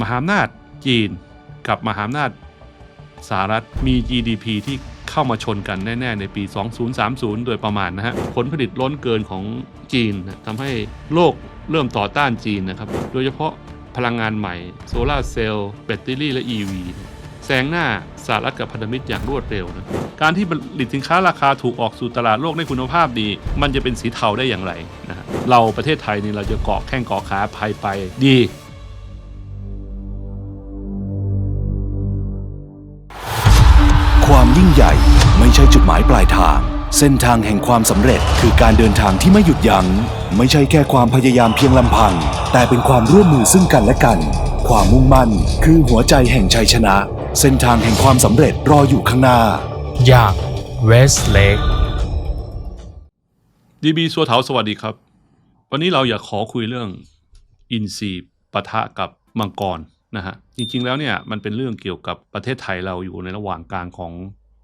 มหาอำนาจจีนกับมหาอำนาจสหรัฐมี GDP ที่เข้ามาชนกันแน่ ๆ ในปี 2030 โดยประมาณนะฮะ ผลผลิตล้นเกินของจีนทำให้โลกเริ่มต่อต้านจีนนะครับ โดยเฉพาะพลังงานใหม่โซลาร์เซลล์แบตเตอรี่และ EV เนี่ยแซงหน้าสหรัฐกับพันธมิตรอย่างรวดเร็วนะการที่ผลิตสินค้าราคาถูกออกสู่ตลาดโลกได้คุณภาพดี มันจะเป็นสีเทาได้อย่างไรนะฮะเราประเทศไทยนี่เราจะเกาะแข้งเกาะขาภายไปดี ช่จุดหมายปลายทาง เส้นทางแห่งความสำเร็จคือการเดินทางที่ไม่หยุดยัง้ง ไม่ใช่แค่ความพยายามเพียงลำพัง แต่เป็นความร่วมมือซึ่งกันและกัน ความมุ่งมั่นคือหัวใจแห่งชัยชนะ เส้นทางแห่งความสำเร็จรออยู่ข้างหน้า อย่างเวสเลกดีบีสัวเถาสวัสดีครับ วันนี้เราอยากขอคุยเรื่องอินซีย์ปะทะกับมังกรนะฮะจริงๆแล้วเนี่ยมันเป็นเรื่องเกี่ยวกับประเทศไทยเราอยู่ในระหว่างกลางของ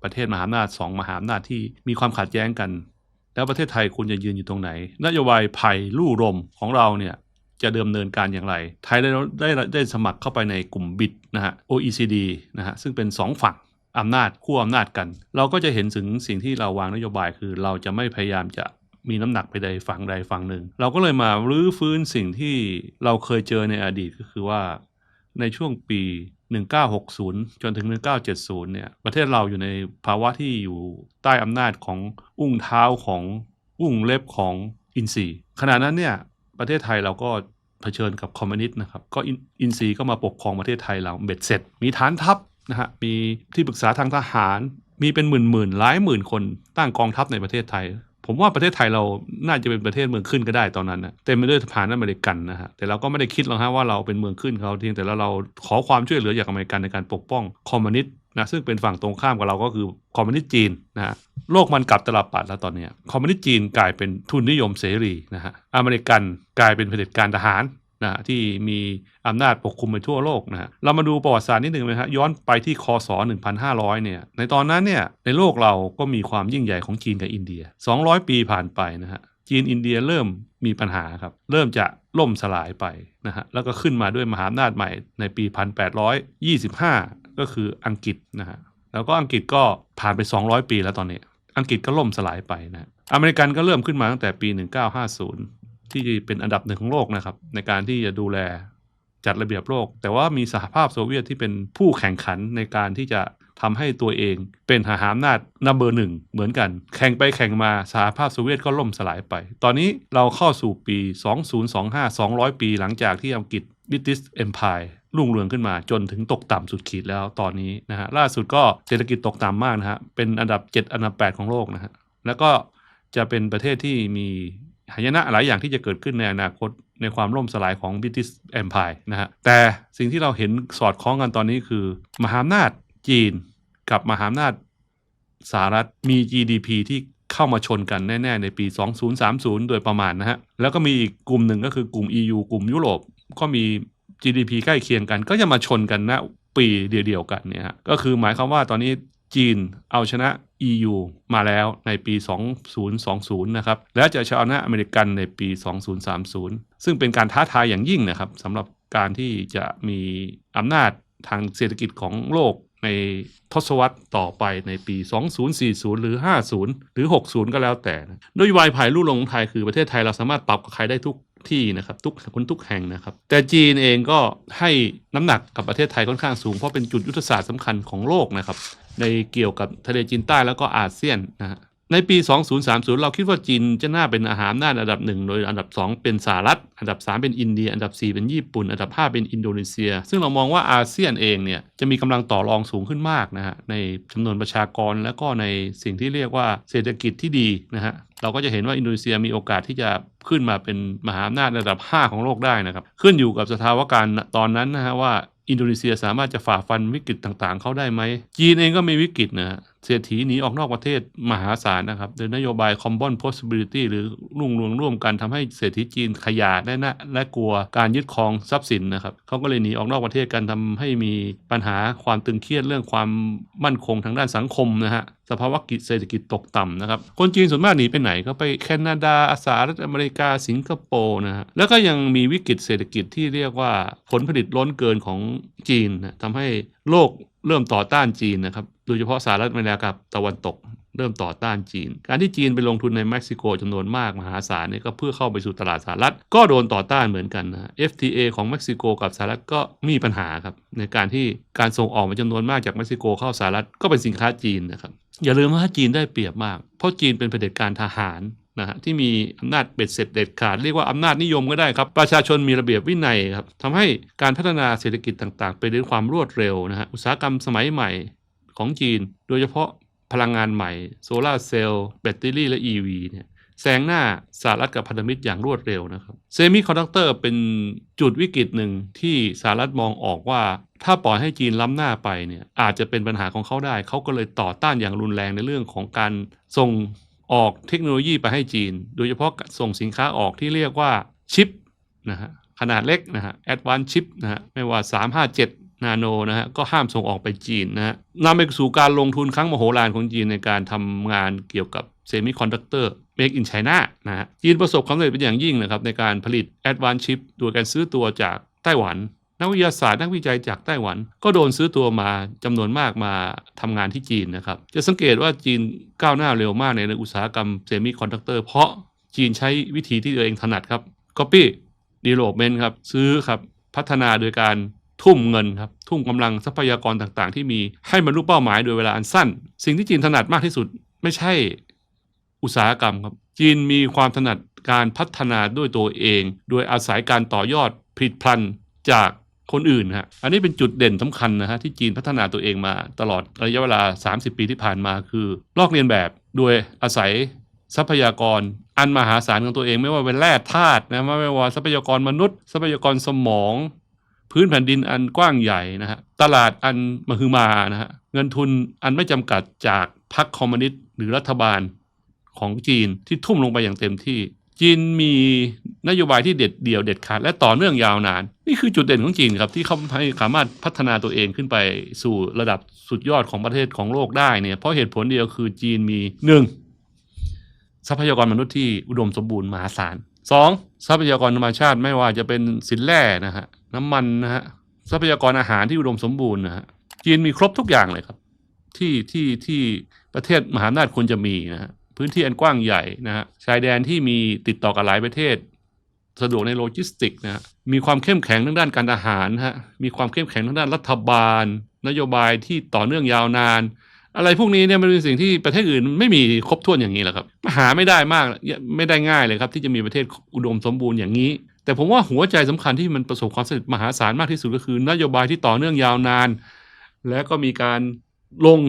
ประเทศมหาอำนาจสองมหาอำนาจที่มีความขัดแย้งกัน แล้วประเทศไทยควรจะยืนอยู่ตรงไหน นโยบายไผ่ลู่รมของเราเนี่ยจะเดิมเนินการอย่างไร ไทยได้ได้ได้สมัครเข้าไปในกลุ่มบิดนะฮะ OECD นะฮะซึ่งเป็นสองฝั่งอำนาจคู่อำนาจกัน เราก็จะเห็นถึงสิ่งที่เราวางนโยบายคือเราจะไม่พยายามจะมีน้ำหนักไปใดฝั่งใดฝั่งหนึ่ง เราก็เลยมารื้อฟื้นสิ่งที่เราเคยเจอในอดีตก็คือว่าในช่วงปี 1960 จนถึง 1970 เนี่ย ประเทศเราอยู่ในภาวะที่อยู่ใต้อำนาจของอุ้งเท้าของอุ้งเล็บของอินทรีย์ขณะนั้นเนี่ย ประเทศไทยเราก็เผชิญกับคอมมิวนิสต์นะครับ ก็อินทรีย์ก็มาปกครองประเทศไทยเราเบ็ดเสร็จ มีฐานทัพนะฮะ มีที่ปรึกษาทางทหาร มีเป็นหมื่นหมื่นๆหลายหมื่นคนตั้งกองทัพในประเทศไทย ผมว่าประเทศไทยเราน่าจะเป็นประเทศเมืองขึ้นก็ได้ตอนนั้นนะเต็มไปด้วยทหารอเมริกันนะฮะแต่เราก็ไม่ได้คิดหรอกฮะว่าเราเป็นเมืองขึ้นเขาเพียงแต่เราเราขอความช่วยเหลือจากอเมริกันในการปกป้องคอมมิวนิสต์นะซึ่งเป็นฝั่งตรงข้ามกับเราก็คือคอมมิวนิสต์จีนนะฮะโลกมันกลับตลปัดแล้วตอนนี้คอมมิวนิสต์จีนกลายเป็นทุนนิยมเสรีนะฮะอเมริกันกลายเป็นเผด็จการทหาร นะที่มีอำนาจปกคลุมไปทั่วโลกนะฮะเรามาดูประวัติศาสตร์นิดหนึ่งไหมฮะย้อนไปที่คศ 1,500 เนี่ย ในตอนนั้นเนี่ยในโลกเราก็มีความยิ่งใหญ่ของจีนกับอินเดีย 200 ปีผ่านไปนะฮะจีนอินเดียเริ่มมีปัญหาครับ เริ่มจะล่มสลายไปนะฮะแล้วก็ขึ้นมาด้วยมหาอำนาจใหม่ในปี 1825 ก็คืออังกฤษนะฮะแล้วก็อังกฤษก็ผ่านไป 200 ปีแล้วตอนนี้ อังกฤษก็ล่มสลายไปนะอเมริกันก็เริ่มขึ้นมาตั้งแต่ปี 1950 ที่เป็นอันดับหนึ่งของโลกนะครับ ในการที่จะดูแลจัดระเบียบโลก แต่ว่ามีสหภาพโซเวียตที่เป็นผู้แข่งขันในการที่จะทำให้ตัวเองเป็นมหาอำนาจนัมเบอร์หนึ่งเหมือนกัน แข่งไปแข่งมาสหภาพโซเวียตก็ล่มสลายไป ตอนนี้เราเข้าสู่ปี 2025 200 ปีหลังจากที่อังกฤษ British Empire รุ่งเรืองขึ้นมาจนถึงตกต่ำสุดขีดแล้วตอนนี้นะฮะล่าสุดก็เศรษฐกิจตกต่ำมากนะฮะเป็นอันดับ 7 อันดับ 8 ของโลกนะฮะแล้วก็จะเป็นประเทศที่มี หายนะหลายอย่างที่จะเกิดขึ้นในอนาคตในความล่มสลายของ British Empire นะฮะแต่สิ่งที่เราเห็นสอดคล้องกันตอนนี้คือ มหาอำนาจจีนกับมหาอำนาจสหรัฐมี GDP ที่เข้ามาชนกันแน่ ๆ ในปี 2030 โดยประมาณนะฮะ แล้วก็มีอีกกลุ่มหนึ่งก็คือกลุ่ม EU กลุ่มยุโรปก็มี GDP ใกล้เคียงกัน ก็จะมาชนกันณปีเดียวๆกันเนี่ยก็คือหมายความว่าตอนนี้ จีนเอาชนะ EU มาแล้วในปี 2020 นะครับ และจะชนะอเมริกันในปี 2030 ซึ่งเป็นการท้าทายอย่างยิ่งนะครับสำหรับการที่จะมีอำนาจทางเศรษฐกิจของโลกในทศวรรษต่อไปในปี 2040 หรือ 50 หรือ 60 ก็แล้วแต่นโยบายภายลู่ลงของไทยคือประเทศไทยเราสามารถปรับกับใครได้ทุกที่นะครับทุกคนทุกแห่งนะครับ แต่จีนเองก็ให้น้ำหนักกับประเทศไทยค่อนข้างสูงเพราะเป็นจุดยุทธศาสตร์สำคัญของโลกนะครับ ในเกี่ยวกับทะเลจีนใต้แล้วก็อาเซียนนะฮะในปี 2030 เราคิดว่าจีนจะน่าเป็นอาหารหน้าอันดับหนึ่งโดยอันดับ 2 เป็นสหรัฐ อันดับ 3 เป็นอินเดีย อันดับ 4 เป็นญี่ปุ่น อันดับ 5 เป็นอินโดนีเซีย ซึ่งเรามองว่าอาเซียนเองเนี่ยจะมีกำลังต่อรองสูงขึ้นมากนะฮะในจำนวนประชากรแล้วก็ในสิ่งที่เรียกว่าเศรษฐกิจที่ดีนะฮะเราก็จะเห็นว่าอินโดนีเซียมีโอกาสที่จะขึ้นมาเป็นมหาอำนาจระดับ 5 ของโลกได้นะครับขึ้นอยู่กับสภาวการณ์ตอนนั้นนะฮะว่า อินโดนีเซียสามารถจะฝ่าฟันวิกฤตต่างๆ เขาได้ไหม จีนเองก็มีวิกฤตนะฮะ เศรษฐีหนีออกนอกประเทศมหาศาลนะครับโดยนโยบาย Common Possibility หรือรุ่งรืองร่วมกันทำให้เศรษฐีจีนขยาดและนะและกลัวการยึดครองทรัพย์สินนะครับเขาก็เลยหนีออกนอกประเทศกันทำให้มีปัญหาความตึงเครียดเรื่องความมั่นคงทางด้านสังคมนะฮะสภาวะกิจเศรษฐกิจตกต่ำนะครับ คนจีนส่วนมากหนีไปไหนก็ไปแคนาดาสหรัฐอเมริกาสิงคโปร์นะฮะแล้วก็ยังมีวิกฤตเศรษฐกิจที่เรียกว่าผลผลิตล้นเกินของจีนนะทำให้โลก เริ่มต่อต้านจีนนะครับ โดยเฉพาะสหรัฐอเมริกากับตะวันตก เริ่มต่อต้านจีน การที่จีนไปลงทุนในเม็กซิโกจำนวนมากมหาศาลเนี่ยก็เพื่อเข้าไปสู่ตลาดสหรัฐ ก็โดนต่อต้านเหมือนกันนะ FTA ของเม็กซิโกกับสหรัฐก็มีปัญหาครับในการที่การส่งออกมาจำนวนมากจากเม็กซิโกเข้าสหรัฐก็เป็นสินค้าจีนนะครับอย่าลืมว่าจีนได้เปรียบมาก เพราะจีนเป็นเผด็จการทหาร นะฮะที่มีอำนาจเบ็ดเสร็จเด็ดขาด เรียกว่าอำนาจนิยมก็ได้ครับประชาชนมีระเบียบวินัยครับทำให้การพัฒนาเศรษฐกิจต่างๆ ไปด้วยความรวดเร็วนะฮะอุตสาหกรรมสมัยใหม่ของจีน โดยเฉพาะพลังงานใหม่โซลาร์เซลล์แบตเตอรี่และ EV เนี่ยแซงหน้าสหรัฐกับพันธมิตรอย่างรวดเร็วนะครับเซมิคอนดักเตอร์เป็นจุดวิกฤตหนึ่งที่สหรัฐมองออกว่า ถ้าปล่อยให้จีนล้ำหน้าไปเนี่ยอาจจะเป็นปัญหาของเขาได้ เขาก็เลยต่อต้านอย่างรุนแรงในเรื่องของการส่ง ออกเทคโนโลยีไปให้จีน โดยเฉพาะส่งสินค้าออกที่เรียกว่าชิปนะฮะขนาดเล็กนะฮะแอดวานชิปนะฮะไม่ว่า 357 นาโนนะฮะก็ห้ามส่งออกไปจีนนะฮะนำไปสู่การลงทุนครั้งมโหฬารของจีนในการทำงานเกี่ยวกับเซมิคอนดักเตอร์ Make in China นะฮะจีนประสบความสำเร็จเป็นอย่างยิ่งนะครับในการผลิต Advanced Chip โดยการซื้อตัวจากไต้หวัน นักวิทยาศาสตร์นักวิจัยจากไต้หวัน ก็โดนซื้อตัวมาจำนวนมากมาทำงานที่จีนนะครับ จะสังเกตว่าจีนก้าวหน้าเร็วมากในอุตสาหกรรมเซมิคอนดักเตอร์เพราะจีนใช้วิธีที่ตัวเองถนัดครับ Copy Development ครับซื้อครับพัฒนาโดยการทุ่มเงินครับทุ่มกำลังทรัพยากรต่างๆ ที่มีให้บรรลุเป้าหมายโดยเวลาอันสั้น สิ่งที่จีนถนัดมากที่สุดไม่ใช่อุตสาหกรรมครับ จีนมีความถนัดการพัฒนาด้วยตัวเอง โดยอาศัยการต่อยอดผลิตภัณฑ์จาก คนอื่นฮะ อันนี้เป็นจุดเด่นสำคัญนะฮะที่จีนพัฒนาตัวเองมาตลอดระยะเวลา 30 ปีที่ผ่านมาคือ ลอกเลียนแบบโดยอาศัยทรัพยากรอันมหาศาลของตัวเองไม่ว่าเป็นแร่ธาตุนะไม่ว่าทรัพยากรมนุษย์ ทรัพยากรสมอง พื้นแผ่นดินอันกว้างใหญ่นะฮะตลาดอันมหึมานะฮะเงินทุนอันไม่จำกัดจากพรรคคอมมิวนิสต์หรือรัฐบาลของจีนที่ทุ่มลงไปอย่างเต็มที่ จีนมี นโยบายที่เด็ดเดี่ยวเด็ดขาดและต่อเนื่องยาวนาน นี่คือจุดเด่นของจีนครับที่เขาสามารถพัฒนาตัวเองขึ้นไปสู่ระดับสุดยอดของประเทศของโลกได้เนี่ยเพราะเหตุผลเดียวคือจีนมีหนึ่งทรัพยากรมนุษย์ที่อุดมสมบูรณ์มหาศาลสองทรัพยากรธรรมชาติไม่ว่าจะเป็นสินแร่นะฮะน้ำมันนะฮะทรัพยากรอาหารที่อุดมสมบูรณ์นะฮะจีนมีครบทุกอย่างเลยครับที่ที่ที่ประเทศมหาอำนาจควรจะมีนะฮะพื้นที่อันกว้างใหญ่นะฮะชายแดนที่มีติดต่อกับหลายประเทศ สะดวกในโลจิสติกส์นะมีความเข้มแข็งทางด้านการทหารฮะมีความเข้มแข็งทางด้านรัฐบาล นโยบายที่ต่อเนื่องยาวนาน อะไรพวกนี้เนี่ยมันเป็นสิ่งที่ประเทศอื่นไม่มีครบถ้วนอย่างนี้แหละครับหาไม่ได้มากไม่ได้ง่ายเลยครับ ที่จะมีประเทศอุดมสมบูรณ์อย่างนี้ แต่ผมว่าหัวใจสำคัญที่มันประสบความสำเร็จมหาศาลมากที่สุดก็คือ นโยบายที่ต่อเนื่องยาวนาน และก็มีการลง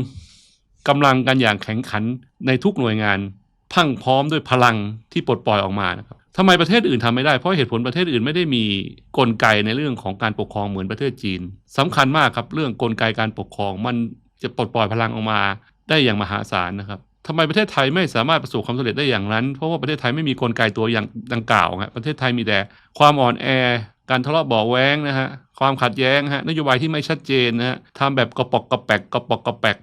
กำลังกันอย่างแข็งขันในทุกหน่วยงานพรังพร้อมด้วยพลังที่ปลดปล่อยออกมานะครับ ทำไมประเทศอื่นทำไม่ได้ เพราะเหตุผลประเทศอื่นไม่ได้มีกลไกในเรื่องของการปกครองเหมือนประเทศจีนสำคัญมากครับเรื่องกลไกการปกครองมันจะปลดปล่อยพลังออกมาได้อย่างมหาศาลนะครับทำไมประเทศไทยไม่สามารถประสบความสำเร็จได้อย่างนั้น เพราะว่าประเทศไทยไม่มีกลไกตัวอย่างดังกล่าวครับประเทศไทยมีแต่ความอ่อนแอ การทะเลาะเบาแว้งนะฮะความขัดแย้งฮะนโยบายที่ไม่ชัดเจนนะฮะทำแบบกระปอกกระแปกกระปอกกระแปก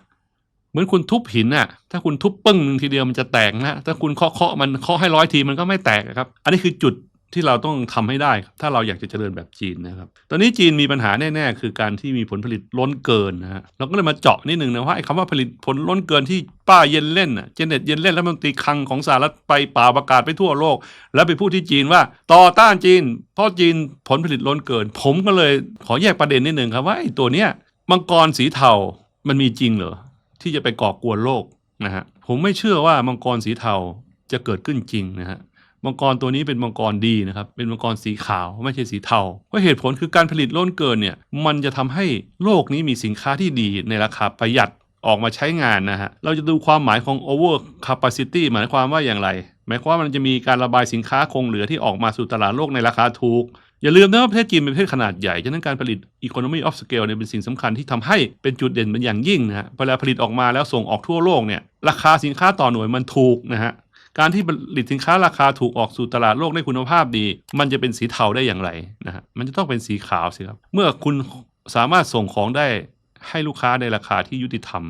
เหมือนคุณทุบหินน่ะ ถ้าคุณทุบปึ้งหนึ่งทีเดียวมันจะแตกนะ ถ้าคุณเคาะเคาะมันเคาะให้ร้อยทีมันก็ไม่แตกครับ อันนี้คือจุดที่เราต้องทำให้ได้ ถ้าเราอยากจะเจริญแบบจีนนะครับ ตอนนี้จีนมีปัญหาแน่ๆ คือการที่มีผลผลิตล้นเกินนะฮะ เราก็เลยมาเจาะนิดนึงนะว่าไอ้คำว่าผลิตผลล้นเกินที่ป้าเย็นเล่นน่ะ เจเน็ตเย็นเล่นแล้วมันตีคังของสหรัฐไปป่าประกาศไปทั่วโลก แล้วไปพูดที่จีนว่าต่อต้านจีน เพราะจีนผลผลิตล้นเกิน ผมก็เลยขอแยกประเด็นนิดนึงครับว่าไอ้ตัวเนี้ยมังกรสีเทามันมีจริงเหรอ ที่จะไปก่อกวนโลกนะฮะผมไม่เชื่อว่ามังกรสีเทาจะเกิดขึ้นจริงนะฮะมังกรตัวนี้เป็นมังกรดีนะครับ เป็นมังกรสีขาวไม่ใช่สีเทาเพราะเหตุผลคือการผลิตล้นเกินเนี่ยมันจะทำให้โลกนี้มีสินค้าที่ดีในราคาประหยัดออกมาใช้งานนะฮะ เราจะดูความหมายของ over capacity หมายความว่าอย่างไร หมายความว่ามันจะมีการระบายสินค้าคงเหลือที่ออกมาสู่ตลาดโลกในราคาถูก อย่าลืมนะว่าประเทศจีนเป็นประเทศขนาดใหญ่ ฉะนั้นการผลิต economy of scale เนี่ยเป็นสิ่งสำคัญที่ทำให้เป็นจุดเด่นเป็นอย่างยิ่งนะฮะเวลาผลิตออกมาแล้วส่งออกทั่วโลกเนี่ยราคาสินค้าต่อหน่วยมันถูกนะฮะการที่ผลิตสินค้าราคาถูกออกสู่ตลาดโลกได้คุณภาพดี มันจะเป็นสีเทาได้อย่างไรนะฮะมันจะต้องเป็นสีขาวสิครับเมื่อคุณสามารถส่งของได้ให้ลูกค้าในราคาที่ยุติธรรม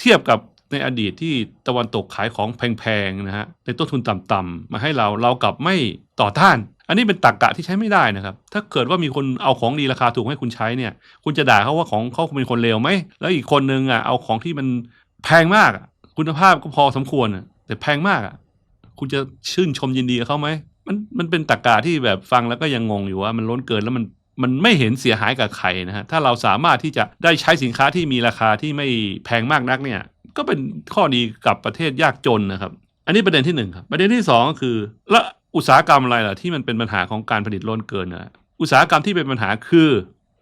เทียบกับ ในอดีตที่ตะวันตกขายของแพงๆนะฮะในต้นทุนต่ำๆมาให้เราเรากลับไม่ต่อต้าน อันนี้เป็นตรรกกะที่ใช้ไม่ได้นะครับ ถ้าเกิดว่ามีคนเอาของดีราคาถูกให้คุณใช้เนี่ย คุณจะด่าเขาว่าของเขาเป็นคนเลวไหมแล้วอีกคนนึงอะเอาของที่มันแพงมากคุณภาพก็พอสมควรแต่แพงมากอะคุณจะชื่นชมยินดีเขาไหมมันมันเป็นตรรกะที่แบบฟังแล้วก็ยังงงอยู่ว่ามันล้นเกินแล้วมันมันไม่เห็นเสียหายกับใครนะฮะ ถ้าเราสามารถที่จะได้ใช้สินค้าที่มีราคาที่ไม่แพงมากนักเนี่ย ก็เป็นข้อดีกับประเทศยากจนนะครับ อันนี้ประเด็นที่หนึ่งครับ ประเด็นที่สองก็คือ แล้วอุตสาหกรรมอะไรล่ะที่มันเป็นปัญหาของการผลิตล้นเกินนะอุตสาหกรรมที่เป็นปัญหาคือ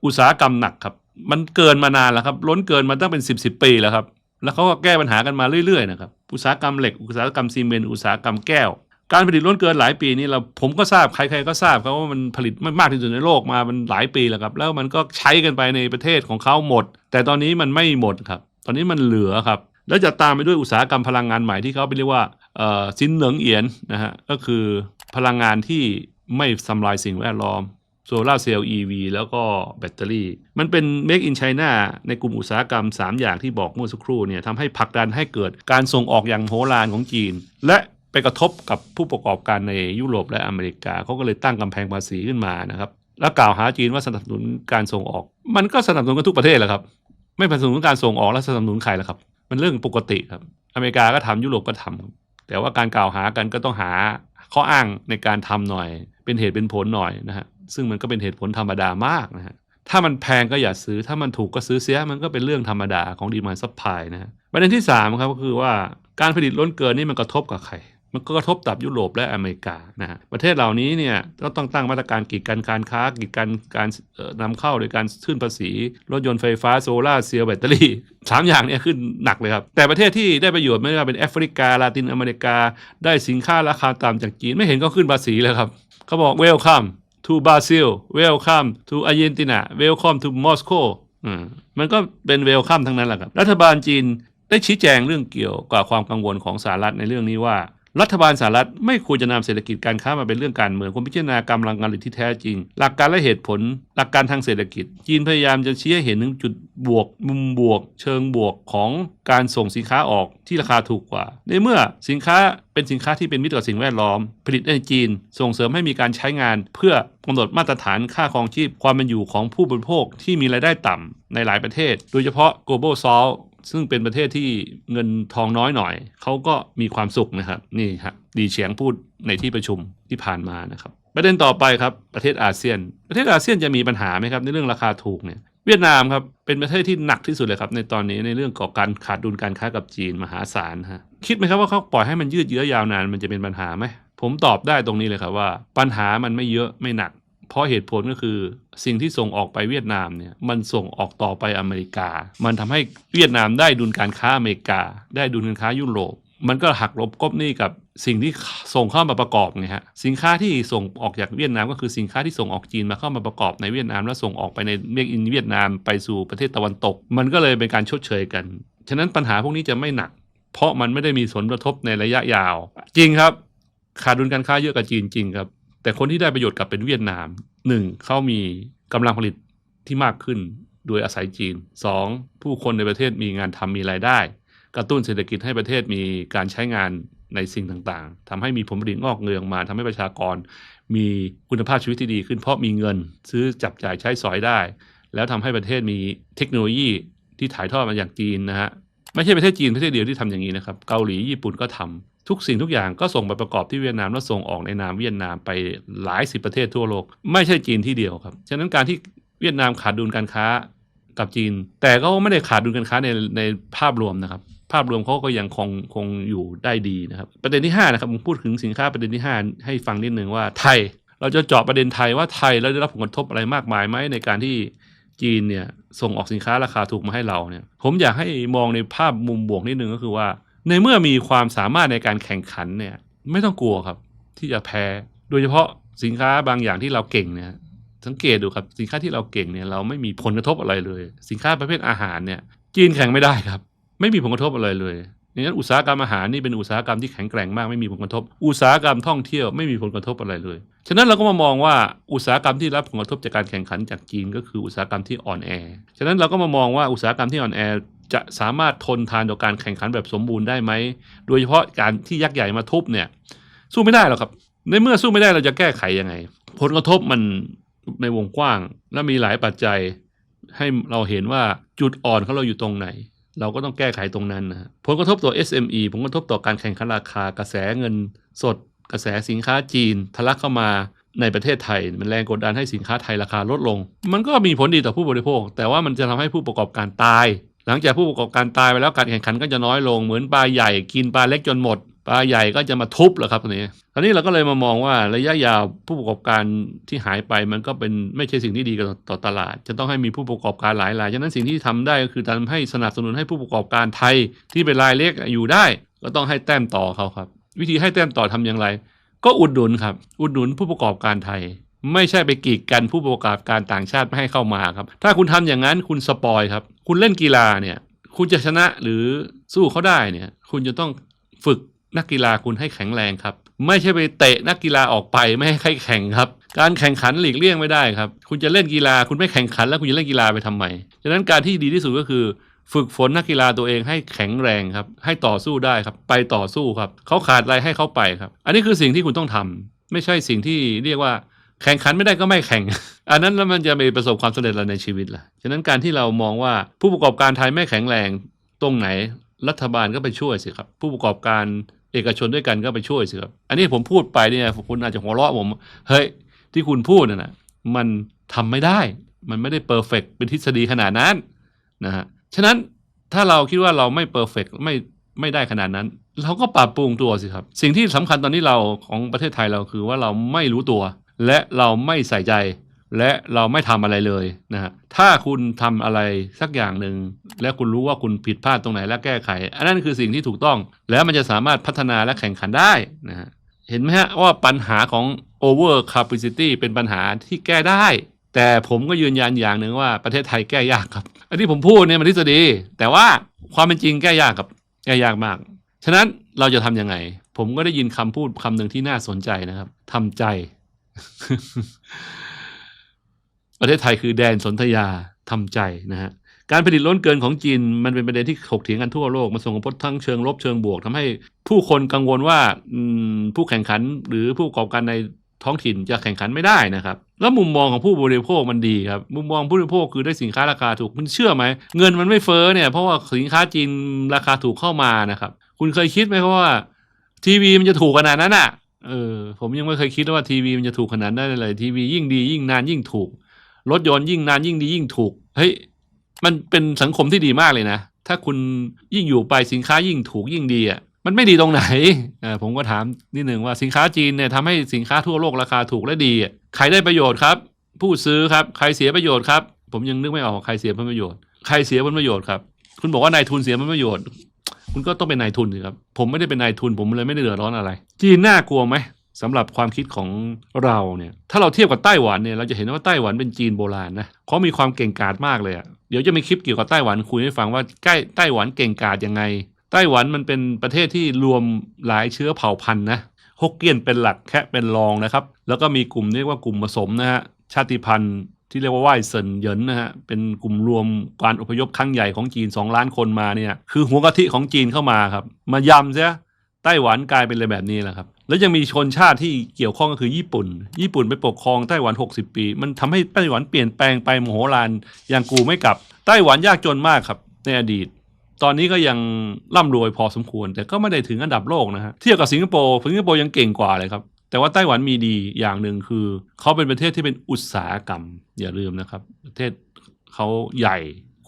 อุตสาหกรรมหนักครับ มันเกินมานานแล้วครับ ล้นเกินมาตั้งเป็นสิบสิบปีแล้วครับ แล้วเขาก็แก้ปัญหากันมาเรื่อยๆนะครับ อุตสาหกรรมเหล็ก อุตสาหกรรมซีเมนต์ อุตสาหกรรมแก้ว การผลิตล้นเกินหลายปีนี้เราผมก็ทราบใครๆก็ทราบครับว่ามันผลิตมากที่สุดในโลกมามันหลายปีแล้วครับ แล้วมันก็ใช้กันไปในประเทศของเขาหมด แต่ตอนนี้มันไม่หมดครับ ตอนนี้มันเหลือครับ แล้วจะตามไปด้วยอุตสาหกรรมพลังงานใหม่ที่เขาไปเรียกว่าสินเหนิงเอียนนะฮะก็คือพลังงานที่ไม่ทำลายสิ่งแวดล้อมโซลาร์เซลล์ EV แล้วก็แบตเตอรี่ มันเป็น Make in China ในกลุ่มอุตสาหกรรม 3 อย่างที่บอกเมื่อสักครู่เนี่ยทำให้ผลักดันให้เกิดการส่งออกอย่างโหฬารของจีน และไปกระทบกับผู้ประกอบการในยุโรปและอเมริกาเขาก็เลยตั้งกำแพงภาษีขึ้นมานะครับแล้วกล่าวหาจีนว่าสนับสนุนการส่งออก มันก็สนับสนุนกันทุกประเทศแหละครับ ไม่สนับสนุนการส่งออกและสนับสนุนใครล่ะครับ มันเรื่องปกติครับ อเมริกาก็ทำยุโรปก็ทำแต่ว่าการกล่าวหากันก็ต้องหาข้ออ้างในการทำหน่อย เป็นเหตุเป็นผลหน่อยนะฮะซึ่งมันก็เป็นเหตุผลธรรมดามากนะฮะถ้ามันแพงก็อย่าซื้อ ถ้ามันถูกก็ซื้อเสีย มันก็เป็นเรื่องธรรมดาของดีมานซัพพลายนะฮะประเด็นที่3ครับก็คือว่าการผลิตล้นเกินนี่มันกระทบกับใคร มันก็กระทบกับยุโรปและอเมริกานะฮะประเทศเหล่านี้เนี่ยก็ต้องตั้งมาตรการกีดกันการค้ากีดกันการเอ่อนำเข้าโดยการขึ้นภาษี รถยนต์ไฟฟ้าโซลาร์เซลล์แบตเตอรี่สามอย่างเนี่ยขึ้นหนักเลยครับ แต่ประเทศที่ได้ประโยชน์ไม่ว่าเป็นแอฟริกาลาตินอเมริกา ได้สินค้าราคาต่ำจากจีนไม่เห็นก็ขึ้นภาษีเลยครับเขาบอก welcome to Brazil welcome to Argentina welcome to Moscow อืมมันก็เป็น welcome ทั้งนั้นแหละครับ รัฐบาลจีนได้ชี้แจงเรื่องเกี่ยวกับความกังวลของสหรัฐในเรื่องนี้ว่า รัฐบาลสหรัฐไม่ควรจะนำเศรษฐกิจการค้ามาเป็นเรื่องการเมืองควรพิจารณากำลังการผลิตที่แท้จริง หลักการและเหตุผล หลักการทางเศรษฐกิจ จีนพยายามจะชี้ให้เห็นถึงจุดบวก มุมบวก เชิงบวกของการส่งสินค้าออกที่ราคาถูกกว่า ในเมื่อสินค้าเป็นสินค้าที่เป็นมิตรต่อสิ่งแวดล้อม ผลิตในจีน ส่งเสริมให้มีการใช้งาน เพื่อกำหนดมาตรฐานค่าครองชีพความเป็นอยู่ของผู้บริโภคที่มีรายได้ต่ำในหลายประเทศ โดยเฉพาะ global south ซึ่งเป็นประเทศที่เงินทองน้อยหน่อย เขาก็มีความสุขนะครับ นี่ครับดีเฉียงพูดในที่ประชุมที่ผ่านมานะครับ ประเด็นต่อไปครับประเทศอาเซียน ประเทศอาเซียนจะมีปัญหาไหมครับในเรื่องราคาถูกเนี่ยเวียดนามครับเป็นประเทศที่หนักที่สุดเลยครับในตอนนี้ในเรื่องขอการขาดดุลการค้ากับจีนมหาศาลฮะคิดไหมครับว่าเขาปล่อยให้มันยืดเยื้อยาวนานมันจะเป็นปัญหาไหมผมตอบได้ตรงนี้เลยครับว่า ปัญหามันไม่เยอะไม่หนัก เพราะเหตุผลก็คือสิ่งที่ส่งออกไปเวียดนามเนี่ยมันส่งออกต่อไปอเมริกา มันทำให้เวียดนามได้ดุลการค้าอเมริกา ได้ดุลการค้ายุโรปมันก็หักลบกบหนี้กับสิ่งที่ส่งเข้ามาประกอบไงฮะสินค้าที่ส่งออกจากเวียดนามก็คือสินค้าที่ส่งออกจีนมาเข้ามาประกอบในเวียดนาม แล้วส่งออกไปในเมกอินเวียดนามไปสู่ประเทศตะวันตก มันก็เลยเป็นการชดเชยกัน ฉะนั้นปัญหาพวกนี้จะไม่หนัก เพราะมันไม่ได้มีผลกระทบในระยะยาว จริงครับ ขาดดุลการค้าเยอะกับจีนจริงครับ แต่คนที่ได้ประโยชน์กลับเป็นเวียดนามหนึ่งเขามีกำลังผลิตที่มากขึ้นโดยอาศัยจีนสองผู้คนในประเทศมีงานทำมีรายได้ กระตุ้นเศรษฐกิจให้ประเทศมีการใช้งานในสิ่งต่างๆทำให้มีผลผลิตงอกเงยออกมาทำให้ประชากร มีคุณภาพชีวิตที่ดีขึ้น เพราะมีเงินซื้อจับจ่ายใช้สอยได้ แล้วทำให้ประเทศมีเทคโนโลยีที่ถ่ายทอดมาจากจีนนะฮะไม่ใช่ประเทศจีนประเทศเดียวที่ทำอย่างนี้นะครับ เกาหลีญี่ปุ่นก็ทำ ทุกสิ่งทุกอย่างก็ส่งไปประกอบที่เวียดนามแล้วส่งออกในนามเวียดนามไปหลายสิบประเทศทั่วโลก ไม่ใช่จีนที่เดียวครับ ฉะนั้นการที่เวียดนามขาดดุลการค้ากับจีน แต่ก็ไม่ได้ขาดดุลการค้าในในภาพรวมนะครับ ภาพรวมเขาก็ยังคงคงอยู่ได้ดีนะครับ ประเด็นที่5นะครับผมพูดถึงสินค้าประเด็นที่ 5 ให้ฟังนิดนึงว่าไทย เราจะเจาะประเด็นไทยว่าไทยเราได้รับผลกระทบอะไรมากมายไหมในการที่จีนเนี่ยส่งออกสินค้าราคาถูกมาให้เราเนี่ย ผมอยากให้มองในภาพมุมบวกนิดนึงก็คือว่า ในเมื่อมีความสามารถในการแข่งขันเนี่ยไม่ต้องกลัวครับ ที่จะแพ้โดยเฉพาะสินค้าบางอย่างที่เราเก่งเนี่ยสังเกตดูครับสินค้าที่เราเก่งเนี่ยเราไม่มีผลกระทบอะไรเลย สินค้าประเภทอาหารเนี่ยจีนแข่งไม่ได้ครับ ไม่มีผลกระทบอะไรเลยดังนั้นอุตสาหกรรมอาหารนี่เป็นอุตสาหกรรมที่แข็งแกร่งมากไม่มีผลกระทบ อุตสาหกรรมท่องเที่ยวไม่มีผลกระทบอะไรเลย ฉะนั้นเราก็มามองว่าอุตสาหกรรมที่รับผลกระทบจากการแข่งขันจากจีน ก็คืออุตสาหกรรมที่อ่อนแอ ฉะนั้นเราก็มามองว่าอุตสาหกรรมที่อ่อนแอ จะสามารถทนทานต่อการแข่งขันแบบสมบูรณ์ได้ไหม โดยเฉพาะการที่ยักษ์ใหญ่มาทุบเนี่ย สู้ไม่ได้หรอกครับ ในเมื่อสู้ไม่ได้เราจะแก้ไขยังไง ผลกระทบมันในวงกว้าง และมีหลายปัจจัยให้เราเห็นว่าจุดอ่อนของเราอยู่ตรงไหน เราก็ต้องแก้ไขตรงนั้นนะผลกระทบต่อ SME ผลกระทบต่อการแข่งขันราคากระแสเงินสด กระแสสินค้าจีนทะลักเข้ามาในประเทศไทย มันแรงกดดันให้สินค้าไทยราคาลดลง มันก็มีผลดีต่อผู้บริโภค แต่ว่ามันจะทำให้ผู้ประกอบการตาย หลังจากผู้ประกอบการตายไปแล้วการแข่งขันก็จะน้อยลงเหมือนปลาใหญ่กินปลาเล็กจนหมดปลาใหญ่ก็จะมาทุบแหละครับตรงนี้ตอนนี้เราก็เลยมามองว่าระยะยาวผู้ประกอบการที่หายไปมันก็เป็นไม่ใช่สิ่งที่ดีกับต่อตลาด จะต้องให้มีผู้ประกอบการหลายรายฉะนั้นสิ่งที่ทำได้ก็คือทำให้สนับสนุนให้ผู้ประกอบการไทยที่เป็นรายเล็กอยู่ได้ ก็ต้องให้แต้มต่อเขาครับ วิธีให้แต้มต่อทำอย่างไร ก็อุดหนุนครับ อุดหนุนผู้ประกอบการไทย ไม่ใช่ไปกีดกันผู้ประกอบการต่างชาติไม่ให้เข้ามาครับ ถ้าคุณทำอย่างนั้นคุณสปอยครับ คุณเล่นกีฬาเนี่ย คุณจะชนะหรือสู้เขาได้เนี่ย คุณจะต้องฝึกนักกีฬาคุณให้แข็งแรงครับ ไม่ใช่ไปเตะนักกีฬาออกไปไม่ให้ใครแข่งครับ การแข่งขันหลีกเลี่ยงไม่ได้ครับ คุณจะเล่นกีฬาคุณไม่แข่งขันแล้วคุณจะเล่นกีฬาไปทำไมฉะนั้นการที่ดีที่สุดก็คือฝึกฝนนักกีฬาตัวเองให้แข็งแรงครับ ให้ต่อสู้ได้ครับ ไปต่อสู้ครับ เขาขาดอะไรให้เขาไปครับ อันนี้คือสิ่งที่คุณต้องทำไม่ใช่สิ่งที่เรียกว่า แข่งขันไม่ได้ก็ไม่แข่ง อันนั้นแล้วมันจะไม่ประสบความสำเร็จอะไรในชีวิตล่ะ ฉะนั้นการที่เรามองว่าผู้ประกอบการไทยไม่แข็งแรงตรงไหนรัฐบาลก็ไปช่วยสิครับ ผู้ประกอบการเอกชนด้วยกันก็ไปช่วยสิครับ อันนี้ผมพูดไปเนี่ยคุณอาจจะหัวเราะผม เฮ้ยที่คุณพูดน่ะนะมันทำไม่ได้ มันไม่ได้เพอร์เฟกเป็นทฤษฎีขนาดนั้นนะฮะ ฉะนั้นถ้าเราคิดว่าเราไม่เพอร์เฟกไม่ไม่ได้ขนาดนั้น เราก็ปรับปรุงตัวสิครับ สิ่งที่สำคัญตอนนี้เราของประเทศไทยเราคือว่าเราไม่รู้ตัว และเราไม่ใส่ใจ และเราไม่ทำอะไรเลยนะฮะถ้าคุณทำอะไรสักอย่างหนึ่งและคุณรู้ว่าคุณผิดพลาดตรงไหนและแก้ไข อันนั้นคือสิ่งที่ถูกต้อง แล้วมันจะสามารถพัฒนาและแข่งขันได้นะฮะเห็นไหมฮะว่าปัญหาของ over capacity เป็นปัญหาที่แก้ได้ แต่ผมก็ยืนยันอย่างหนึ่งว่าประเทศไทยแก้ยากครับ อันที่ผมพูดเนี่ยมันทฤษฎีแต่ว่าความเป็นจริงแก้ยากครับแก้ยากมาก ฉะนั้นเราจะทำยังไง ผมก็ได้ยินคำพูดคำหนึ่งที่น่าสนใจนะครับทำใจ ประเทศไทยคือแดนสนธยาทำใจนะฮะการผลิตล้นเกินของจีนมันเป็นประเด็นที่ถกเถียงกันทั่วโลก มันส่งผลทั้งเชิงลบเชิงบวกทำให้ผู้คนกังวลว่าผู้แข่งขันหรือผู้ประกอบการในท้องถิ่นจะแข่งขันไม่ได้นะครับ แล้วมุมมองของผู้บริโภคมันดีครับ มุมมองผู้บริโภคคือได้สินค้าราคาถูกคุณเชื่อไหม เงินมันไม่เฟ้อเนี่ย เพราะว่าสินค้าจีนราคาถูกเข้ามานะครับ คุณเคยคิดไหมครับว่า ทีวีมันจะถูกขนาดนั้นอะ เออ ผมยังไม่เคยคิดว่าทีวีมันจะถูกขนาดนั้เลยทีวียิ่งดียิ่งนานยิ่งถูก รถยนต์ยิ่งนานยิ่งดียิ่งถูก เฮ้ย มันเป็นสังคมที่ดีมากเลยนะ ถ้าคุณยิ่งอยู่ไปสินค้ายิ่งถูกยิ่งดีอะ มันไม่ดีตรงไหนอ่าผมก็ถามนิดหนึ่งว่าสินค้าจีนเนี่ยทำให้สินค้าทั่วโลกราคาถูกและดีอะใครได้ประโยชน์ครับ ผู้ซื้อครับใครเสียประโยชน์ครับ ผมยังนึกไม่ออกใครเสียผลประโยชน์ ใครเสียผลประโยชน์ครับ คุณบอกว่านายทุนเสียผลประโยชน์ คุณก็ต้องเป็นนายทุนสิครับ ผมไม่ได้เป็นนายทุน ผมเลยไม่ได้เดือดร้อนอะไร จีนน่ากลัวไหมสำหรับความคิดของเราเนี่ย ถ้าเราเทียบกับไต้หวันเนี่ย เราจะเห็นว่าไต้หวันเป็นจีนโบราณนะเขามีความเก่งกาจมากเลยอะเดี๋ยวจะมีคลิปเกี่ยวกับไต้หวันคุยให้ฟังว่าใกล้ไต้หวันเก่งกาจยังไง ไต้หวันมันเป็นประเทศที่รวมหลายเชื้อเผ่าพันธุ์นะฮกเกี้ยนเป็นหลักแค่เป็นรองนะครับ แล้วก็มีกลุ่มเรียกว่ากลุ่มผสมนะฮะชาติพันธุ์ ที่เรียกว่าไหว้เซินเหยินนะฮะเป็นกลุ่มรวมการอพยพครั้งใหญ่ของจีน 2 ล้านคนมาเนี่ยคือหัวกะทิของจีนเข้ามาครับ มายำเสียไต้หวันกลายเป็นเลยแบบนี้แหละครับ แล้วยังมีชนชาติที่เกี่ยวข้องก็คือญี่ปุ่น ญี่ปุ่นไปปกครองไต้หวัน 60 ปี มันทำให้ไต้หวันเปลี่ยนแปลงไปมโหฬารอย่างกูไม่กลับ ไต้หวันยากจนมากครับ ในอดีต ตอนนี้ก็ยังร่ำรวยพอสมควร แต่ก็ไม่ได้ถึงอันดับโลกนะฮะ เทียบกับสิงคโปร์ สิงคโปร์ยังเก่งกว่าเลยครับ แต่ว่าไต้หวันมีดีอย่างหนึ่งคือเขาเป็นประเทศที่เป็นอุตสาหกรรม อย่าลืมนะครับ ประเทศเขาใหญ่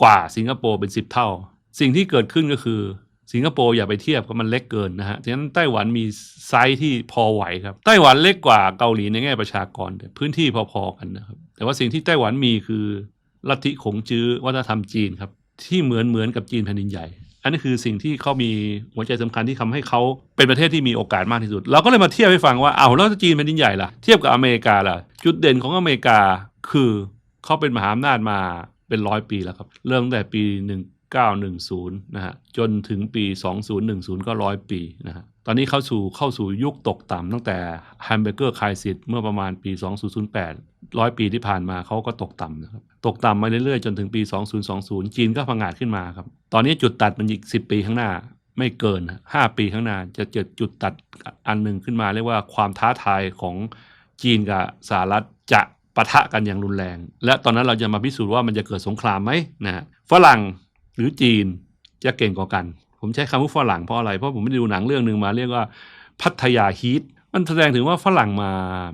กว่าสิงคโปร์เป็นสิบเท่า สิ่งที่เกิดขึ้นก็คือสิงคโปร์อย่าไปเทียบกับมันเล็กเกินนะฮะฉะนั้นไต้หวันมีไซส์ที่พอไหวครับ ไต้หวันเล็กกว่าเกาหลีในแง่ประชากรแต่พื้นที่พอๆกันนะครับ แต่ว่าสิ่งที่ไต้หวันมีคือลัทธิขงจื้อวัฒนธรรมจีนครับที่เหมือนเหมือนกับจีนแผ่นดินใหญ่ อันนี้คือสิ่งที่เขามีหัวใจสำคัญที่ทำให้เขาเป็นประเทศที่มีโอกาสมากที่สุด เราก็เลยมาเทียบให้ฟังว่าเอาแล้วจีนเป็นดินใหญ่ล่ะ เทียบกับอเมริกาล่ะ จุดเด่นของอเมริกาคือเขาเป็นมหาอำนาจมาเป็นร้อยปีแล้วครับ เริ่มตั้งแต่ปี 1910 นะฮะ จนถึงปี 2010 ก็ร้อยปีนะฮะตอนนี้เข้าสู่เข้าสู่ยุคตกต่ำตั้งแต่แฮมเบอร์เกอร์คายซิตเมื่อประมาณปี 2008 ร้อยปีที่ผ่านมาเขาก็ตกต่ำนะครับ ตกต่ำมาเรื่อยๆ จนถึงปี 2020 จีนก็พังงาดขึ้นมาครับ ตอนนี้จุดตัดมันอีก 10 ปีข้างหน้า ไม่เกิน 5 ปีข้างหน้า จะเกิดจุดตัดอันหนึ่งขึ้นมา เรียกว่าความท้าทายของจีนกับสหรัฐจะปะทะกันอย่างรุนแรง และตอนนั้นเราจะมาพิสูจน์ว่ามันจะเกิดสงครามไหมนะฮะฝรั่งหรือจีนจะเก่งกว่ากัน ผมใช้คำว่าฝรั่งเพราะอะไร เพราะผมไม่ได้ดูหนังเรื่องหนึ่งมาเรียกว่าพัทยาฮีทมันแสดงถึงว่าฝรั่งมา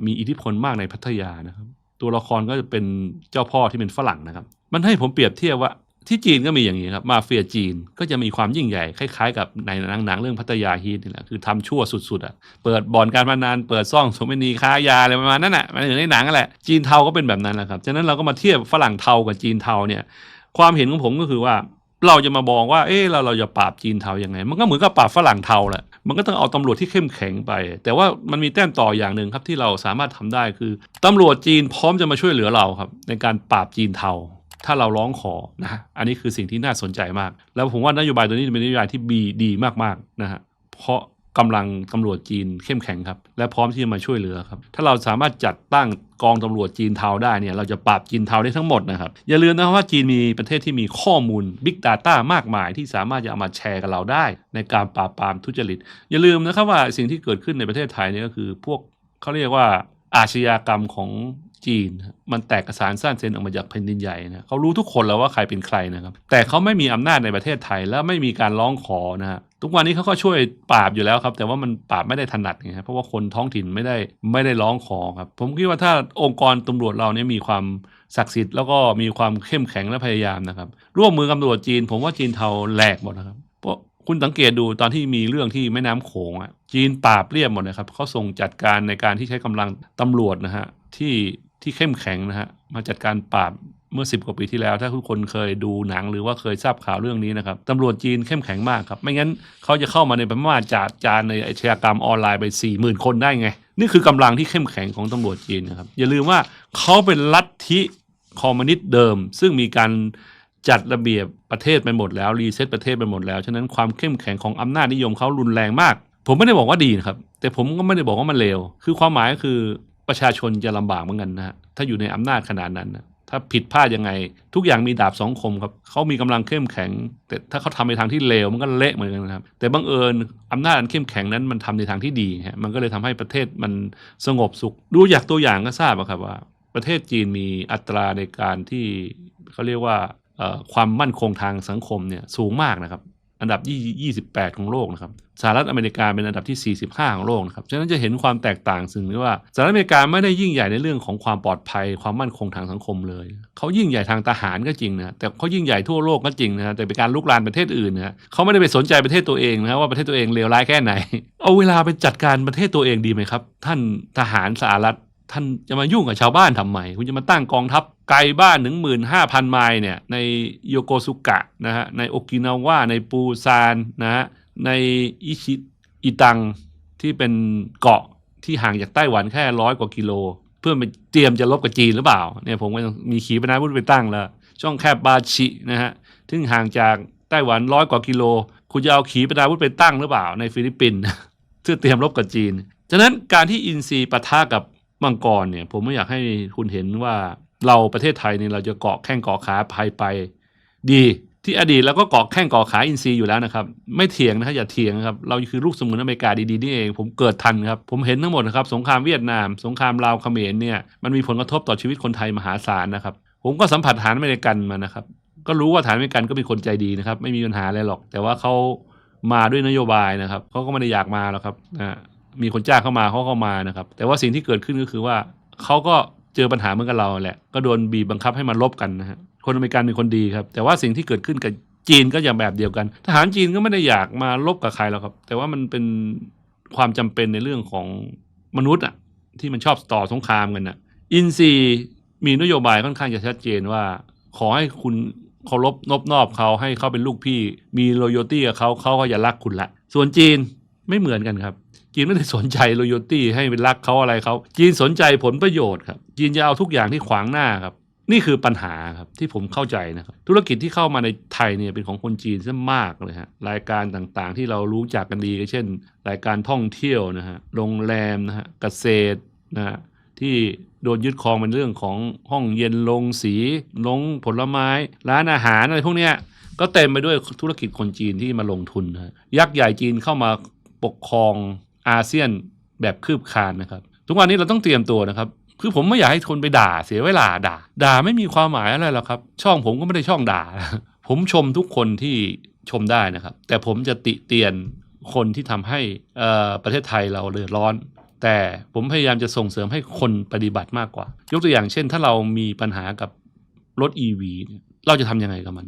มีอิทธิพลมากในพัทยานะครับ ตัวละครก็จะเป็นเจ้าพ่อที่เป็นฝรั่งนะครับ มันให้ผมเปรียบเทียบว่าที่จีนก็มีอย่างนี้ครับมาเฟียจีนก็จะมีความยิ่งใหญ่คล้ายๆ กับในหนังเรื่องพัทยาฮีทนี่แหละคือทำชั่วสุดๆอะเปิดบ่อนการพนันเปิดซ่องสมนีค้ายาอะไรประมาณนั้นอะมันอยู่ในหนังแหละจีนเทาก็เป็นแบบนั้นแหละครับฉะนั้นเราก็มาเทียบฝรั่งเทากับจีนเทาเนี่ยความเห็นของผมก็คือว่า เราจะมาบอกว่า เออเราเราจะปราบจีนเทายังไง มันก็เหมือนกับปราบฝรั่งเทาแหละ มันก็ต้องเอาตำรวจที่เข้มแข็งไป แต่ว่ามันมีแต้มต่ออย่างหนึ่งครับที่เราสามารถทำได้คือตำรวจจีนพร้อมจะมาช่วยเหลือเราครับ ในการปราบจีนเทา ถ้าเราร้องขอนะอันนี้คือสิ่งที่น่าสนใจมาก แล้วผมว่านโยบายตัวนี้เป็นนโยบายที่บีดีมากๆนะฮะเพราะ กำลังตำรวจจีนเข้มแข็งครับ และพร้อมที่จะมาช่วยเหลือครับ ถ้าเราสามารถจัดตั้งกองตำรวจจีนเทาได้เนี่ยเราจะปราบจีนเทาได้ทั้งหมดนะครับ อย่าลืมนะครับว่าจีนมีประเทศที่มีข้อมูล Big Data มากมายที่สามารถจะเอามาแชร์กับเราได้ ในการปราบปรามทุจริต อย่าลืมนะครับว่าสิ่งที่เกิดขึ้นในประเทศไทยเนี่ยก็คือ พวกเขาเรียกว่าอาชญากรรมของจีน มันแตกกระสานสั้นเซนออกมาจากแผ่นดินใหญ่นะเขารู้ทุกคนแล้วว่าใครเป็นใครนะครับแต่เขาไม่มีอำนาจในประเทศไทยและไม่มีการร้องขอนะฮะ ทุกวันนี้เขาก็ช่วยปราบอยู่แล้วครับ แต่ว่ามันปราบไม่ได้ถนัดไงครับเพราะว่าคนท้องถิ่นไม่ได้ไม่ได้ร้องขอครับ ผมคิดว่าถ้าองค์กรตำรวจเราเนี่ยมีความศักดิ์สิทธิ์แล้วก็มีความเข้มแข็งและพยายามนะครับ ร่วมมือกับตำรวจจีน ผมว่าจีนเทาแหลกหมดนะครับเพราะคุณสังเกตดูตอนที่มีเรื่องที่แม่น้ำโขงอะจีนปราบเรียบหมดนะครับเขาส่งจัดการในการที่ใช้กำลังตำรวจนะฮะที่ที่เข้มแข็งนะฮะมาจัดการปราบ เมื่อ 10 กว่าปีที่แล้ว ถ้าทุกคนเคยดูหนังหรือว่าเคยทราบข่าวเรื่องนี้นะครับตำรวจจีนเข้มแข็งมากครับ ไม่งั้นเขาจะเข้ามาในพม่าจาดจานในอาชญากรรมออนไลน์ไป 4 0,000 คนได้ไง นี่คือกำลังที่เข้มแข็งของตำรวจจีนนะครับ อย่าลืมว่าเขาเป็นลัทธิคอมมิวนิสต์เดิม ซึ่งมีการจัดระเบียบประเทศไปหมดแล้วรีเซ็ตประเทศไปหมดแล้วฉะนั้นความเข้มแข็งของอำนาจนิยมเขารุนแรงมาก ผมไม่ได้บอกว่าดีนะครับแต่ผมก็ไม่ได้บอกว่ามันเลวคือความหมายก็คือประชาชนจะลำบากเหมือนกันนะฮะถ้าอยู่ในอำนาจขนาดนั้นนะ ถ้าผิดพลาดยังไง ทุกอย่างมีดาบสองคมครับเขามีกำลังเข้มแข็ง แต่ถ้าเขาทำในทางที่เลวมันก็เละเหมือนกันนะครับ แต่บังเอิญอำนาจอันเข้มแข็งนั้นมันทำในทางที่ดีฮะมันก็เลยทำให้ประเทศมันสงบสุข ดูจากตัวอย่างก็ทราบครับว่า ประเทศจีนมีอัตราในการที่เขาเรียกว่าความมั่นคงทางสังคมเนี่ยสูงมากนะครับ อันดับ 28 ของโลกนะครับ สหรัฐอเมริกาเป็นอันดับที่ 45 ของโลกนะครับ ฉะนั้นจะเห็นความแตกต่างซึ่งว่าสหรัฐอเมริกาไม่ได้ยิ่งใหญ่ในเรื่องของความปลอดภัย ความมั่นคงทางสังคมเลย เขายิ่งใหญ่ทางทหารก็จริงนะ แต่เขายิ่งใหญ่ทั่วโลกก็จริงนะแต่เป็นการลุกลานประเทศอื่นนะเขาไม่ได้ไปสนใจประเทศตัวเองนะว่าประเทศตัวเองเลวร้ายแค่ไหน เอาเวลาไปจัดการประเทศตัวเองดีไหมครับ ท่านทหารสหรัฐ ท่านจะมายุ่งกับชาวบ้านทำไม คุณจะมาตั้งกองทัพไกลบ้านถึงหมื่นห้าพันไมล์เนี่ย ในโยโกสุกะนะฮะ ในโอกินาวา ในปูซานนะฮะ ในอิชิอิตังที่เป็นเกาะที่ห่างจากไต้หวันแค่ร้อยกว่ากิโล เพื่อไปเตรียมจะลบกับจีนหรือเปล่า เนี่ยผมก็มีขีปนาวุธไปตั้งแล้ว ช่องแคบบาชินะฮะซึ่งห่างจากไต้หวันร้อยกว่ากิโล คุณจะเอาขีปนาวุธไปตั้งหรือเปล่า ในฟิลิปปินส์เพื่อเตรียมรบกับจีน ฉะนั้นการที่อินซีปะทะกับ มังกรเนี่ย ผมไม่อยากให้คุณเห็นว่าเราประเทศไทยเนี่ยเราจะเกาะแข้งเกาะขาภายไป ดีที่อดีตเราก็เกาะแข้งเกาะขาอินซีอยู่แล้วนะครับ ไม่เถียงนะครับอย่าเถียงครับ เราคือลูกสมุนอเมริกาดีๆนี่เอง ผมเกิดทันครับ ผมเห็นทั้งหมดนะครับ สงครามเวียดนาม สงครามลาวเขมรเนี่ยมันมีผลกระทบต่อชีวิตคนไทยมหาศาลนะครับ ผมก็สัมผัสฐานอเมริกันมานะครับ ก็รู้ว่าฐานอเมริกันก็เป็นคนใจดีนะครับ ไม่มีปัญหาอะไรหรอก แต่ว่าเขามาด้วยนโยบายนะครับเขาก็ไม่ได้อยากมาหรอกครับนะ มีคนจ้างเข้ามาเขาเข้ามานะครับ แต่ว่าสิ่งที่เกิดขึ้นก็คือว่าเขาก็เจอปัญหาเหมือนกับเราแหละ ก็โดนบีบบังคับให้มาลบกันนะฮะคนอเมริกันเป็นคนดีครับ แต่ว่าสิ่งที่เกิดขึ้นกับจีนก็อย่างแบบเดียวกัน ทหารจีนก็ไม่ได้อยากมาลบกับใครหรอกครับ แต่ว่ามันเป็นความจำเป็นในเรื่องของมนุษย์อะที่มันชอบต่อสงครามกันน่ะอินซีมีนโยบายค่อนข้างจะชัดเจนว่า ขอให้คุณเคารพนอบนอบเขาให้เขาเป็นลูกพี่ มี loyalty กับเขาเขาก็จะรักคุณละ ส่วนจีนไม่เหมือนกันครับ จีนไม่ได้สนใจ loyalty ให้เป็นรักเขาอะไรเขาจีนสนใจผลประโยชน์ครับจีนจะเอาทุกอย่างที่ขวางหน้าครับ นี่คือปัญหาครับที่ผมเข้าใจนะครับ ธุรกิจที่เข้ามาในไทยเนี่ยเป็นของคนจีนซะมากเลยฮะรายการต่างๆ ที่เรารู้จักกันดีก็เช่น รายการท่องเที่ยวนะฮะโรงแรมนะฮะเกษตรนะฮะที่โดนยึดครองเป็นเรื่องของห้องเย็นลงสีลงผลไม้ ร้านอาหารอะไรพวกเนี้ยก็เต็มไปด้วยธุรกิจคนจีนที่มาลงทุนนะฮะยักษ์ใหญ่จีนเข้ามาปกครอง อาเซียนแบบคืบคลานนะครับ ทุกวันนี้เราต้องเตรียมตัวนะครับ คือผมไม่อยากให้คนไปด่าเสียเวลาด่า ด่าไม่มีความหมายอะไรหรอกครับ ช่องผมก็ไม่ได้ช่องด่า ผมชมทุกคนที่ชมได้นะครับ แต่ผมจะติเตียนคนที่ทำให้อ่อประเทศไทยเราเดือดร้อน แต่ผมพยายามจะส่งเสริมให้คนปฏิบัติมากกว่า ยกตัวอย่างเช่น ถ้าเรามีปัญหากับรถ EV เนี่ยเราจะทำยังไงกับมัน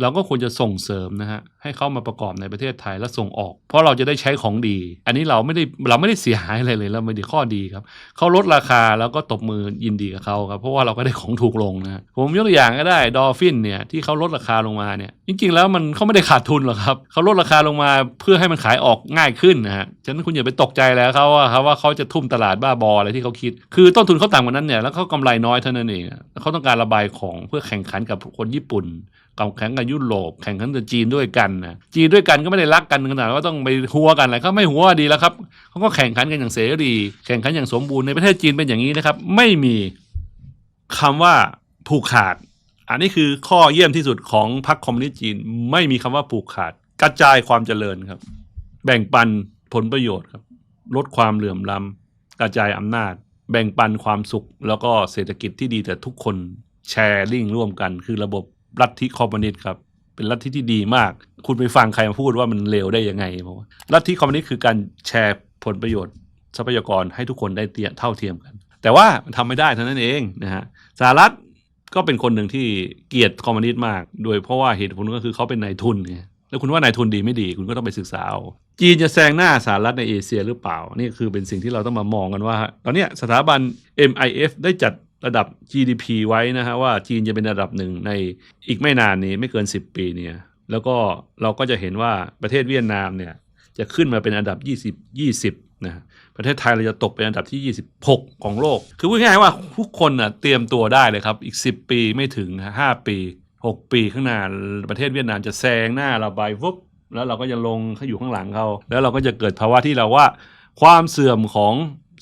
เราก็ควรจะส่งเสริมนะฮะให้เข้ามาประกอบในประเทศไทยและส่งออก เพราะเราจะได้ใช้ของดี อันนี้เราไม่ได้เราไม่ได้เสียหายอะไรเลยเราไม่ได้ข้อดีครับเขาลดราคาแล้วก็ตบมือยินดีกับเขาครับเพราะว่าเราก็ได้ของถูกลงนะฮะผมยกตัวอย่างก็ได้ดอฟฟินเนี่ยที่เขาลดราคาลงมาเนี่ยจริงๆแล้วมันเขาไม่ได้ขาดทุนหรอกครับเขาลดราคาลงมาเพื่อให้มันขายออกง่ายขึ้นนะฮะฉะนั้นคุณอย่าไปตกใจแล้วเขาว่าครับว่าเขาจะทุ่มตลาดบ้าบออะไรที่เขาคิด คือต้นทุนเขาต่ำกว่านั้นเนี่ยแล้วเขากำไรน้อยเท่านั้นเองเขาต้องการระบายของเพื่อแข่งขันกับคนญี่ปุ่น กับแข่งกับยุโรปแข่งขันกับจีนด้วยกันนะจีนด้วยกันก็ไม่ได้รักกันขนาดว่าต้องไปหัวกันอะไรเขาไม่หัวดีแล้วครับเขาก็แข่งขันกันอย่างเสรี แข่งขันอย่างสมบูรณ์ในประเทศจีนเป็นอย่างนี้นะครับ ไม่มีคำว่าผูกขาด อันนี้คือข้อเยี่ยมที่สุดของพรรคคอมมิวนิสต์จีน ไม่มีคำว่าผูกขาด กระจายความเจริญครับ แบ่งปันผลประโยชน์ครับ ลดความเหลื่อมล้ำกระจายอำนาจ แบ่งปันความสุข แล้วก็เศรษฐกิจที่ดีแต่ทุกคนแชร์ลิงร่วมกัน คือระบบ ลัทธิคอมมิวนิสต์ครับ เป็นลัทธิที่ดีมาก คุณไปฟังใครมาพูดว่ามันเลวได้ยังไงบอกว่าลัทธิคอมมิวนิสต์คือการแชร์ผลประโยชน์ทรัพยากรให้ทุกคนได้เตียเท่าเทียมกัน แต่ว่ามันทำไม่ได้เท่านั้นเองนะฮะสหรัฐก็เป็นคนหนึ่งที่เกลียดคอมมิวนิสต์มาก โดยเพราะว่าเหตุผลก็คือเขาเป็นนายทุนไงแล้วคุณว่านายทุนดีไม่ดี คุณก็ต้องไปศึกษาเอาจีนจะแซงหน้าสหรัฐในเอเชียหรือเปล่า นี่คือเป็นสิ่งที่เราต้องมามองกันว่า ตอนนี้สถาบัน MIF ได้จัด ระดับ GDP ไว้นะฮะว่าจีนจะเป็นระดับหนึ่งในอีกไม่นานนี้ไม่เกิน 10 ปีเนี่ยแล้วก็เราก็จะเห็นว่าประเทศเวียดนามเนี่ยจะขึ้นมาเป็นอันดับ 20 20นะฮะประเทศไทยเราจะตกเป็นอันดับที่ 26 ของโลก คือพูดง่ายๆว่าทุกคนน่ะเตรียมตัวได้เลยครับ อีก 10 ปีไม่ถึง 5 ปี 6 ปีข้างหน้าประเทศเวียดนามจะแซงหน้าเราไปฟุบแล้วเราก็จะลงเขาอยู่ข้างหลังเขาแล้วเราก็จะเกิดภาวะที่เราว่า ความเสื่อมของ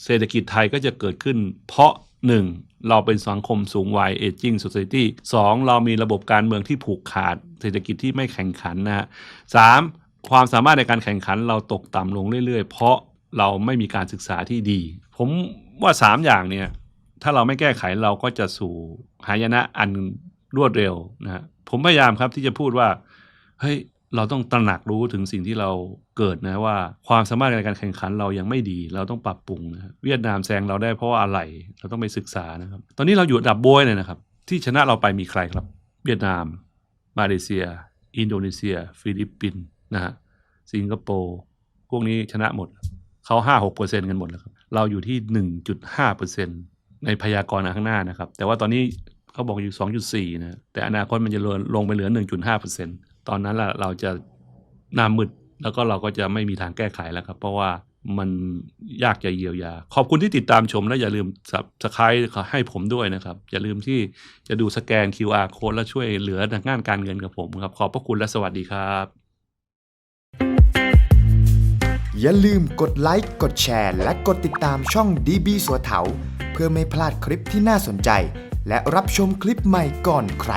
เศรษฐกิจไทยก็จะเกิดขึ้น เพราะ 1. เราเป็นสังคมสูงวัย aging society 2. เรามีระบบการเมืองที่ผูกขาด เศรษฐกิจที่ไม่แข่งขันนะฮะ 3. ความสามารถในการแข่งขันเราตกต่ำลงเรื่อยๆ เพราะเราไม่มีการศึกษาที่ดี ผมว่า 3 อย่างเนี่ย ถ้าเราไม่แก้ไขเราก็จะสู่หายนะอันรวดเร็วนะฮะผมพยายามครับที่จะพูดว่า เฮ้ย เราต้องตระหนักรู้ถึงสิ่งที่เราเกิดนะว่าความสามารถในการแข่งขันเรายังไม่ดี เราต้องปรับปรุงนะเวียดนามแซงเราได้เพราะว่าอะไรเราต้องไปศึกษานะครับ ตอนนี้เราอยู่อันดับโบยเลยนะครับ ที่ชนะเราไปมีใครครับ เวียดนาม มาเลเซีย อินโดนีเซีย ฟิลิปปินส์นะฮะสิงคโปร์พวกนี้ชนะหมดเขาห้าหกเปอร์เซ็นต์กันหมดแล้วครับเราอยู่ที่หนึ่งจุดห้าเปอร์เซ็นตในพยากรณ์อันข้างหน้านะครับ แต่ว่าตอนนี้เขาบอกอยู่สองจุดสี่นะแต่อนาคตมันจะลงลงไปเหลือหนึ่งจุดห้าเปอร์เซ็นต์ อนนั้นล่ะเราจะหน้ามืดแล้วก็เราก็จะไม่มีทางแก้ไขแล้วครับ เพราะว่ามันยากจะเยียวยา ขอบคุณที่ติดตามชมและอย่าลืมสับสไครต์ให้ผมด้วยนะครับ อย่าลืมที่จะดูสแกน QR code และช่วยเหลือทางงานการเงินกับผมครับ ขอบพระคุณและสวัสดีครับ อย่าลืมกดไลค์กดแชร์ และกดติดตามช่อง DB สัวเถาเพื่อไม่พลาดคลิปที่น่าสนใจ และรับชมคลิปใหม่ก่อนใคร